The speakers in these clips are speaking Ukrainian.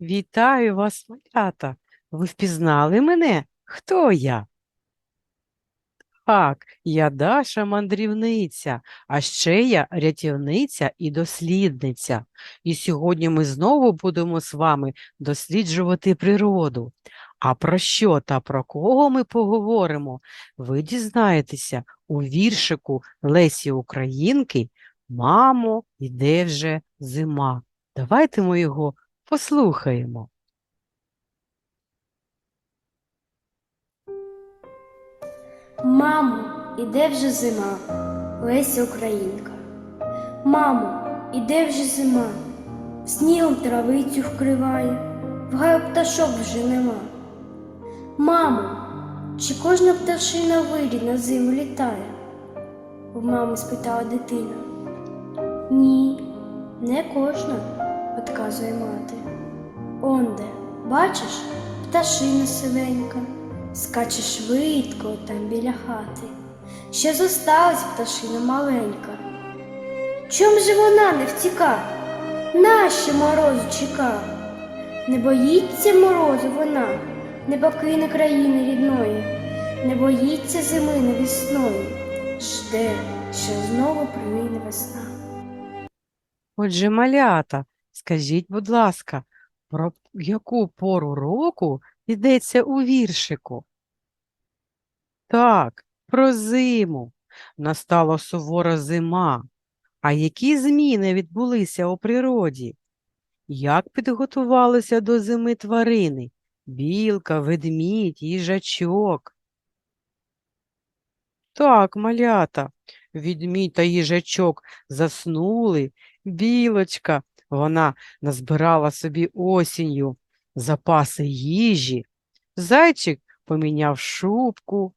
Вітаю вас, малята. Ви впізнали мене? Хто я? Так, я Даша мандрівниця, а ще я рятівниця і дослідниця. І сьогодні ми знову будемо з вами досліджувати природу. А про що та про кого ми поговоримо, ви дізнаєтеся у віршику Лесі Українки Мамо, іде вже зима. Давайте ми його послухаємо. Мамо, іде вже зима, Леся Українка. Мамо, іде вже зима, снігом травицю вкриває, в гаю пташок вже нема. Мамо, чи кожна пташина вирі на зиму літає? У мами спитала дитина. Ні, не кожна, одказує мати. Онде, бачиш, пташина сивенька, скаче швидко там біля хати. Ще зосталась пташина маленька. Чом же вона не втіка? Нащо морозу чека? Не боїться морозу вона, не покине країни рідної, не боїться зими невісною, жде, що знову примине весна. Отже, малята, скажіть, будь ласка, про яку пору року йдеться у віршику? Так, про зиму. Настала сувора зима. А які зміни відбулися у природі? Як підготувалися до зими тварини? Білка, ведмідь, їжачок. Так, малята, відмідь та їжачок заснули. Білочка, вона назбирала собі осінню запаси їжі. Зайчик поміняв шубку.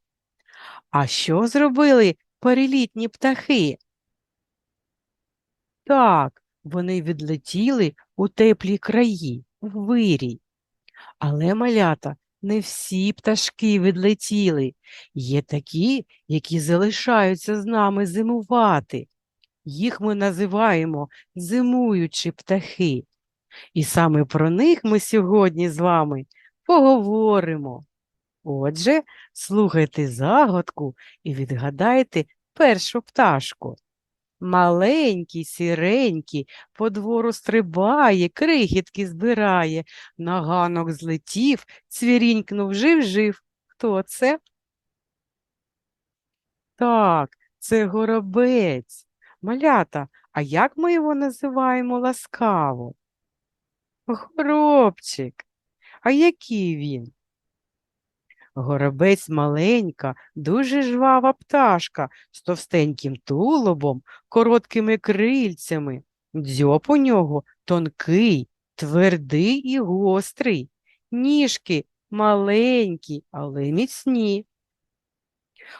А що зробили перелітні птахи? Так, вони відлетіли у теплі краї, в вирій. Але, малята, не всі пташки відлетіли. Є такі, які залишаються з нами зимувати. Їх ми називаємо зимуючі птахи. І саме про них ми сьогодні з вами поговоримо. Отже, слухайте загадку і відгадайте першу пташку. Маленький, сіренький, по двору стрибає, крихітки збирає, на ганок злетів, цвірінькнув, жив-жив. Хто це? Так, це горобець. Малята, а як ми його називаємо ласкаво? Горобчик. А який він? Горобець маленька, дуже жвава пташка з товстеньким тулубом, короткими крильцями. Дзьоб у нього тонкий, твердий і гострий. Ніжки маленькі, але міцні.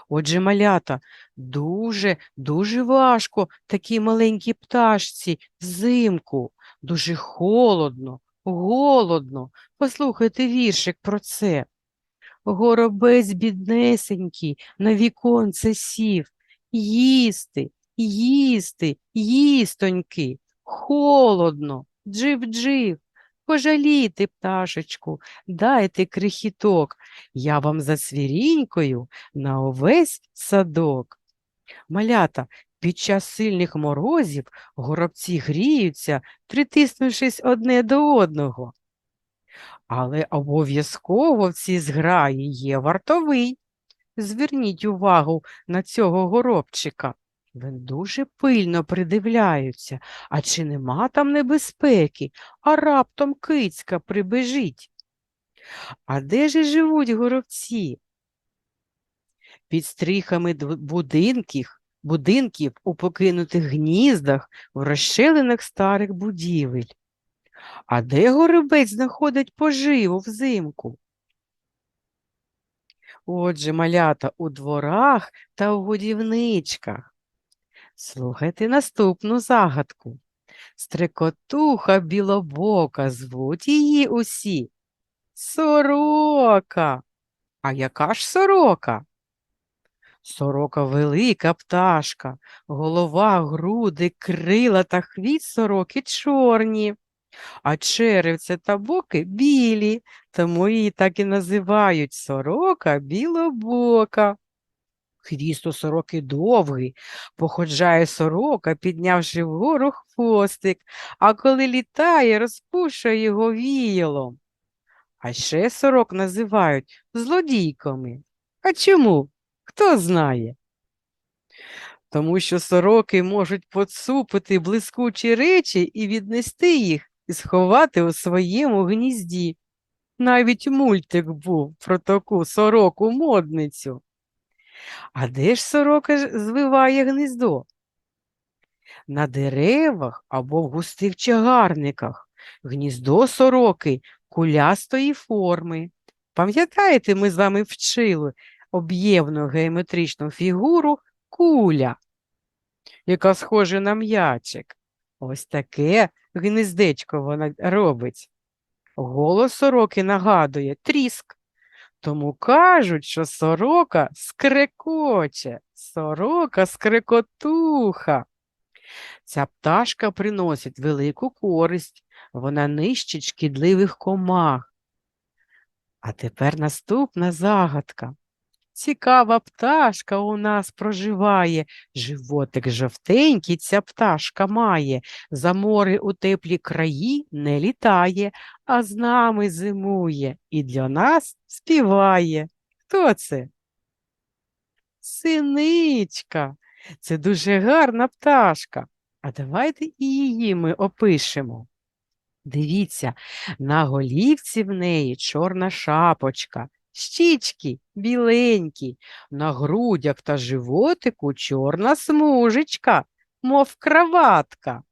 Отже, малята, дуже, дуже важко такій маленькій пташці взимку. Дуже холодно, голодно. Послухайте віршик про це. Горобець біднесенький на віконце сів. Їсти, їсти, їстоньки, холодно, джив-джив. Пожалійте, пташечку, дайте крихіток, я вам за свірінькою на увесь садок. Малята, під час сильних морозів горобці гріються, притиснувшись одне до одного. Але обов'язково в цій зграї є вартовий. Зверніть увагу на цього горобчика. Він дуже пильно придивляється, а чи нема там небезпеки, а раптом кицька прибежить. А де ж живуть горобці? Під стріхами будинків, будинків у покинутих гніздах, в розщелинах старих будівель. А де горобець знаходить поживу взимку? Отже, малята у дворах та у годівничках. Слухайте наступну загадку. Стрекотуха білобока, звуть її усі. Сорока. А яка ж сорока? Сорока велика пташка, голова, груди, крила та хвіст сороки чорні. А черевця та боки білі, тому її так і називають сорока білобока. Хвіст у сороки довгий, походжає сорока, піднявши вгору хвостик, а коли літає, розпушує його віялом. А ще сорок називають злодійками. А чому? Хто знає? Тому що сороки можуть поцупити блискучі речі і віднести їх і сховати у своєму гнізді. Навіть мультик був про таку сороку модницю. А де ж сорока звиває гніздо? На деревах або в густих чагарниках. Гніздо сороки кулястої форми. Пам'ятаєте, ми з вами вчили об'ємну геометричну фігуру куля, яка схожа на м'ячик. Ось таке гнездечко вона робить. Голос сороки нагадує тріск. Тому кажуть, що сорока скрекоче, сорока скрекотуха. Ця пташка приносить велику користь, вона нищить шкідливих комах. А тепер наступна загадка. Цікава пташка у нас проживає, животик жовтенький ця пташка має, за море у теплі краї не літає, а з нами зимує і для нас співає. Хто це? Синичка. Це дуже гарна пташка. А давайте і її ми опишемо. Дивіться, на голівці в неї чорна шапочка, щічки біленькі, на грудях та животику чорна смужечка, мов краватка.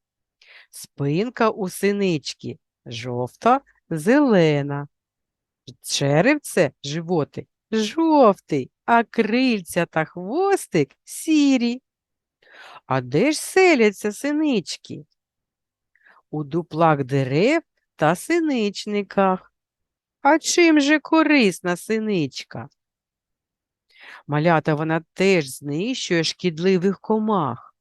Спинка у синички жовта, зелена. Черевце животик жовтий, а крильця та хвостик сірі. А де ж селяться синички? У дуплах дерев та синичниках. А чим же корисна синичка? Малята вона теж знищує шкідливих комах.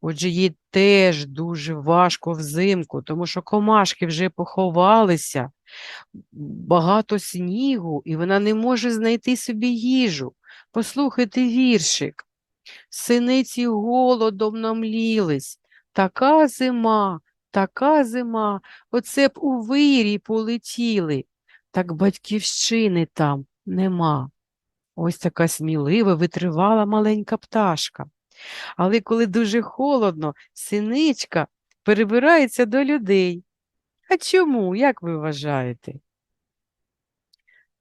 Отже, їй теж дуже важко взимку, тому що комашки вже поховалися, багато снігу, і вона не може знайти собі їжу. Послухайте віршик. Синиці голодом намлілись. Така зима, така зима, оце б у вирій полетіли, так батьківщини там нема. Ось така смілива, витривала маленька пташка. Але коли дуже холодно, синичка перебирається до людей. А чому, як ви вважаєте?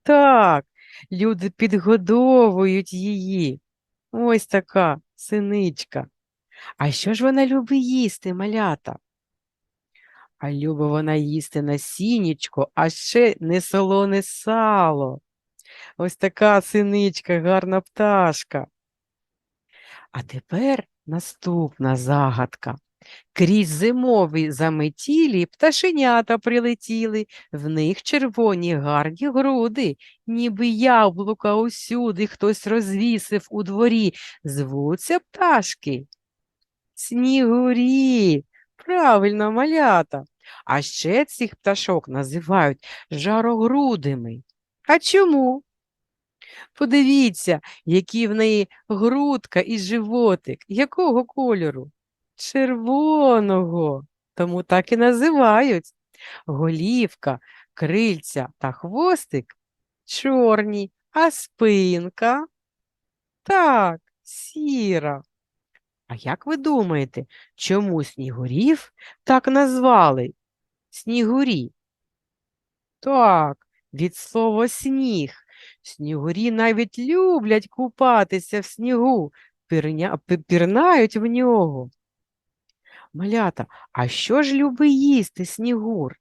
Так, люди підгодовують її. Ось така синичка. А що ж вона любить їсти, малята? А любить вона їсти насіннячко, а ще не солоне сало. Ось така синичка, гарна пташка. А тепер наступна загадка. Крізь зимові заметілі пташенята прилетіли, в них червоні гарні груди, ніби яблука усюди хтось розвісив у дворі. Звуться пташки. Снігурі, правильно, малята. А ще цих пташок називають жарогрудими. А чому? Подивіться, які в неї грудка і животик. Якого кольору? Червоного. Тому так і називають. Голівка, крильця та хвостик чорні, а спинка так, сіра. А як ви думаєте, чому снігурів так назвали? Снігурі? Так, від слова сніг. Снігурі навіть люблять купатися в снігу, пірня, пірнають в нього. Малята, а що ж любить їсти снігур?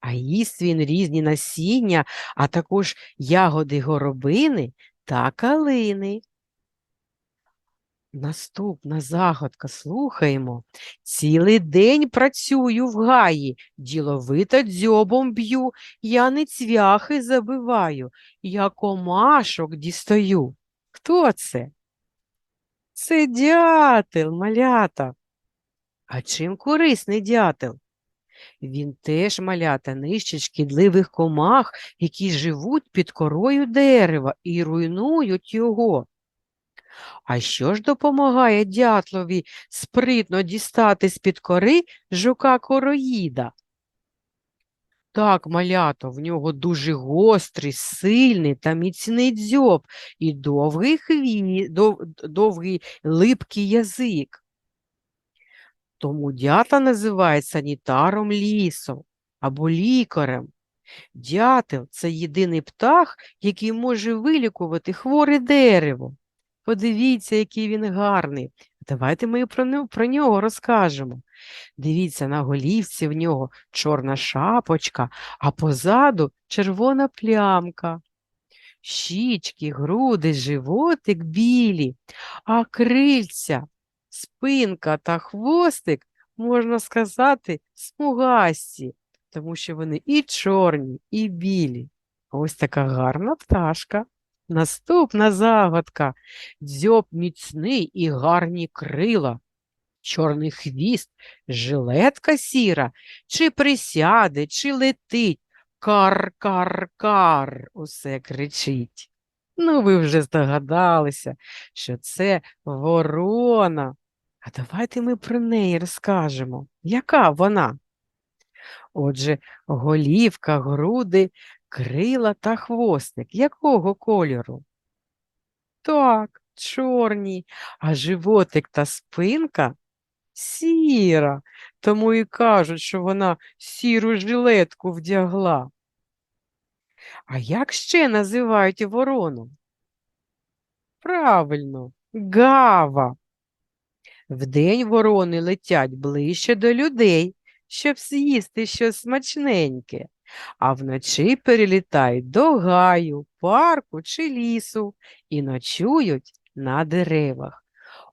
А їсть він різні насіння, а також ягоди горобини та калини. Наступна загадка, слухаємо. Цілий день працюю в гаї, діловито дзьобом б'ю, я не цвяхи забиваю, я комашок дістаю. Хто це? Це дятел, малята. А чим корисний дятел? Він теж малята нищить шкідливих комах, які живуть під корою дерева і руйнують його. А що ж допомагає дятлові спритно дістати з-під кори жука короїда? Так, малято, в нього дуже гострий, сильний та міцний дзьоб і довгий хві, дов, довгий липкий язик. Тому дятла називають санітаром лісу або лікарем. Дятел – це єдиний птах, який може вилікувати хворе дерево. Подивіться, який він гарний. Давайте ми про, нього розкажемо. Дивіться, на голівці в нього чорна шапочка, а позаду червона плямка. Щічки, груди, животик білі, а крильця, спинка та хвостик, можна сказати, смугасті, тому що вони і чорні, і білі. Ось така гарна пташка. Наступна загадка. Дзьоб міцний і гарні крила, чорний хвіст, жилетка сіра, чи присяде, чи летить. Кар-кар-кар, усе кричить. Ну, ви вже здогадалися, що це ворона. А давайте ми про неї розкажемо. Яка вона? Отже, голівка, груди, крила та хвостик. Якого кольору? Так, чорні, а животик та спинка сіра, тому і кажуть, що вона сіру жилетку вдягла. А як ще називають ворону? Правильно, гава. Вдень ворони летять ближче до людей, щоб з'їсти щось смачненьке, а вночі перелітають до гаю, парку чи лісу і ночують на деревах.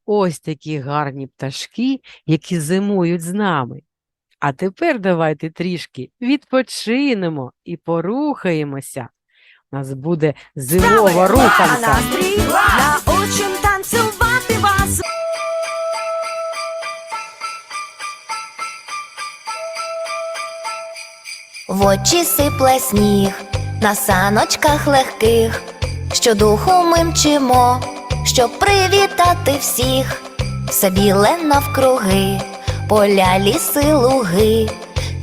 Ось такі гарні пташки, які зимують з нами. А тепер давайте трішки відпочинемо і порухаємося. У нас буде зимова руханка. Настрій, научим танцювати вас. В очі сипле сніг, на саночках легких, щодуху ми мчимо, щоб привітати всіх, все біле навкруги, поля, ліси, луги,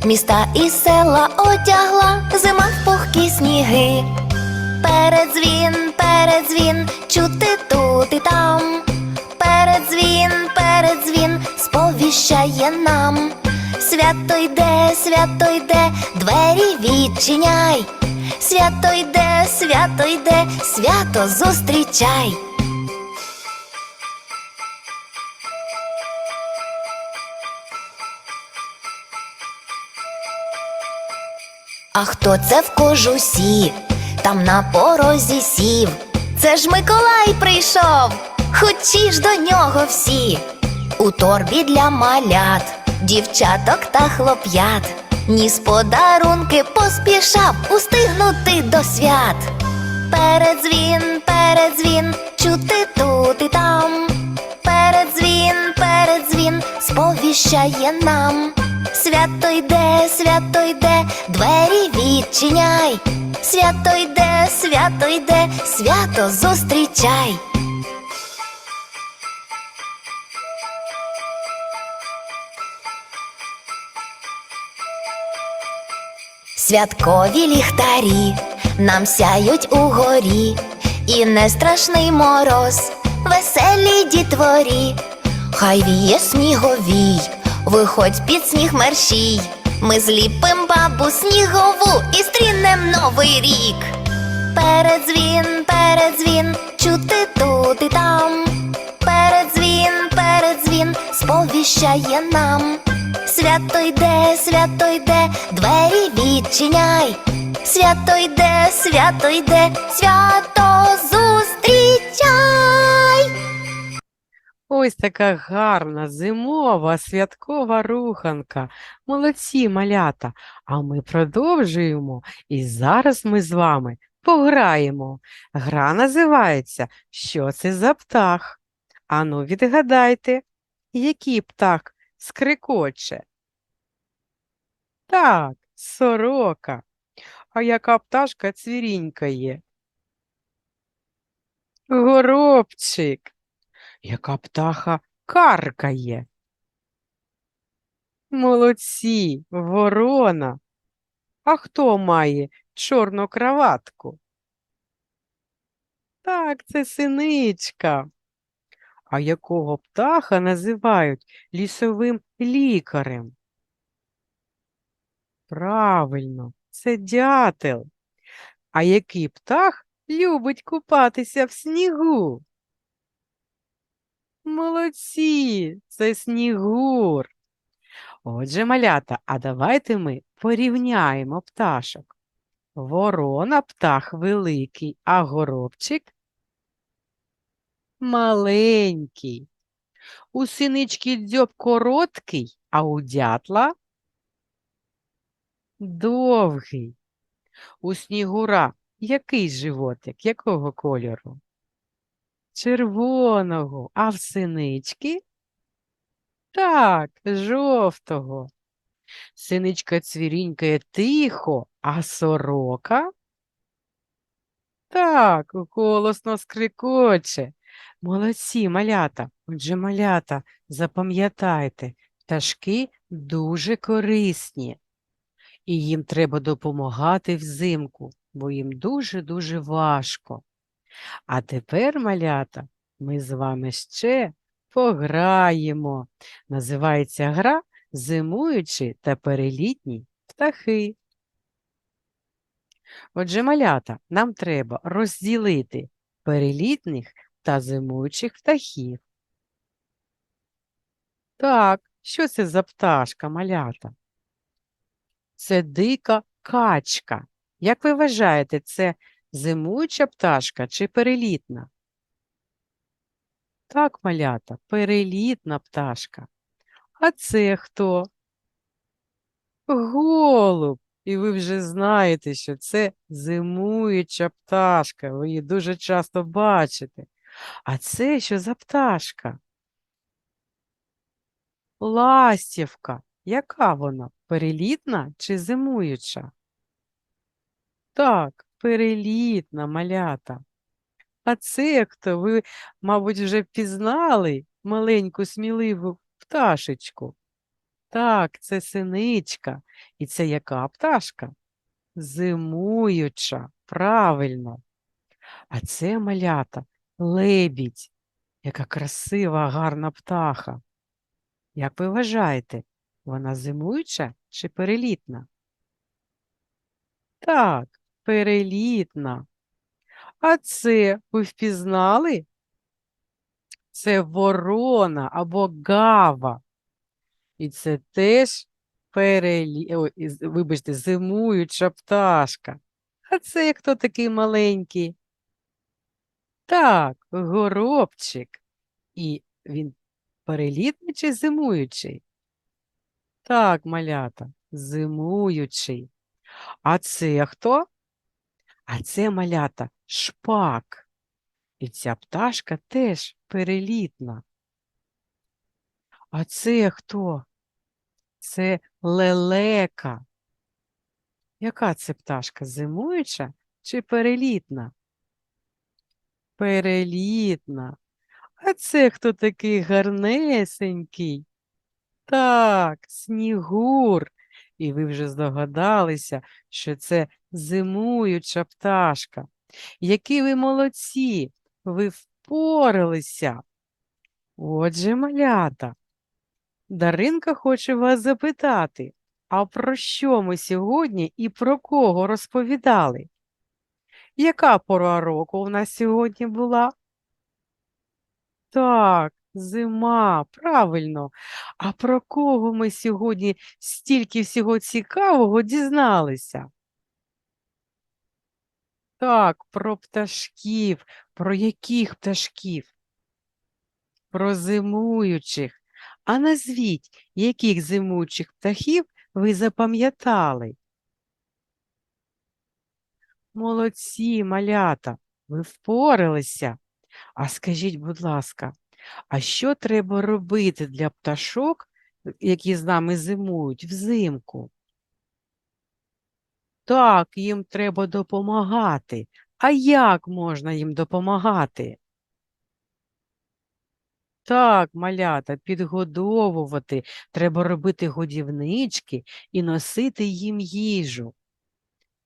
міста і села одягла зима в пухкі сніги. Передзвін, передзвін, чути тут і там. Передзвін, передзвін, сповіщає нам. Свято йде, свято йде, двері відчиняй. Свято йде, свято йде, свято зустрічай. А хто це в кожусі? Там на порозі сів. Це ж Миколай прийшов, хочі ж до нього всі. У торбі для малят, дівчаток та хлоп'ят. Ніс подарунки поспішав устигнути до свят. Передзвін, передзвін, чути тут і там. Передзвін, передзвін, сповіщає нам. Свято йде, свято йде, двері відчиняй. Свято йде, свято йде, свято зустрічай. Святкові ліхтарі нам сяють угорі, і не страшний мороз, веселі дітворі. Хай віє сніговій, виходь під сніг мерщій. Ми зліпим бабу снігову і стрінем новий рік. Передзвін, передзвін, чути тут і там. Передзвін, передзвін, сповіщає нам. Свято йде, свято йде, двері відчиняй. Свято йде, свято йде, свято зустрічай. Ось така гарна зимова святкова руханка. Молодці, малята. А ми продовжуємо. І зараз ми з вами пограємо. Гра називається Що це за птах? Ану, відгадайте, який птах скрикоче? Так, сорока. А яка пташка цвірінькає? Горобчик. Яка птаха каркає? Молодці, ворона. А хто має чорну краватку? Так, це синичка. А якого птаха називають лісовим лікарем? Правильно, це дятел. А який птах любить купатися в снігу? Молодці, це снігур. Отже, малята, а давайте ми порівняємо пташок. Ворона птах великий, а горобчик маленький. У синички дзьоб короткий, а у дятла довгий. У снігура який животик, якого кольору? Червоного, а в синички? Так, жовтого. Синичка цвірінькає тихо, а сорока? Так, голосно скрикоче. Молодці, малята. Отже, малята, запам'ятайте, пташки дуже корисні. І їм треба допомагати взимку, бо їм дуже-дуже важко. А тепер, малята, ми з вами ще пограємо. Називається гра Зимуючі та перелітні птахи. Отже, малята, нам треба розділити перелітних та зимуючих птахів. Так, що це за пташка, малята? Це дика качка. Як ви вважаєте, це зимуюча пташка чи перелітна? Так, малята, перелітна пташка. А це хто? Голуб. І ви вже знаєте, що це зимуюча пташка. Ви її дуже часто бачите. А це що за пташка? Ластівка. Яка вона? Перелітна чи зимуюча? Так, перелітна малята. А це хто? Ви, мабуть, вже впізнали маленьку сміливу пташечку. Так, це синичка. І це яка пташка? Зимуюча, правильно. А це малята лебідь. Яка красива, гарна птаха. Як ви вважаєте, вона зимуюча чи перелітна? Так, перелітна. А це ви впізнали? Це ворона або гава. І це теж перелі... Ой, вибачте, зимуюча пташка. А це хто такий маленький? Так, горобчик. І він перелітний чи зимуючий? Так, малята, зимуючий. А це хто? А це малята шпак. І ця пташка теж перелітна. А це хто? Це лелека. Яка це пташка? Зимуюча чи перелітна? Перелітна. А це хто такий гарнесенький? Так, снігур. І ви вже здогадалися, що це зимуюча пташка. Які ви молодці! Ви впоралися. Отже, малята, Даринка хоче вас запитати, а про що ми сьогодні і про кого розповідали? Яка пора року у нас сьогодні була? Так, зима, правильно. А про кого ми сьогодні стільки всього цікавого дізналися? Так, про пташків. Про яких пташків? Про зимуючих. А назвіть, яких зимуючих птахів ви запам'ятали? Молодці, малята, ви впоралися. А скажіть, будь ласка, а що треба робити для пташок, які з нами зимують взимку? Так, їм треба допомагати. А як можна їм допомагати? Так, малята, підгодовувати, треба робити годівнички і носити їм їжу.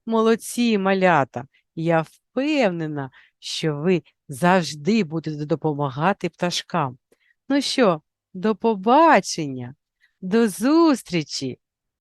Молодці, малята, я впевнена, що ви завжди будете допомагати пташкам. Ну що, до побачення, до зустрічі!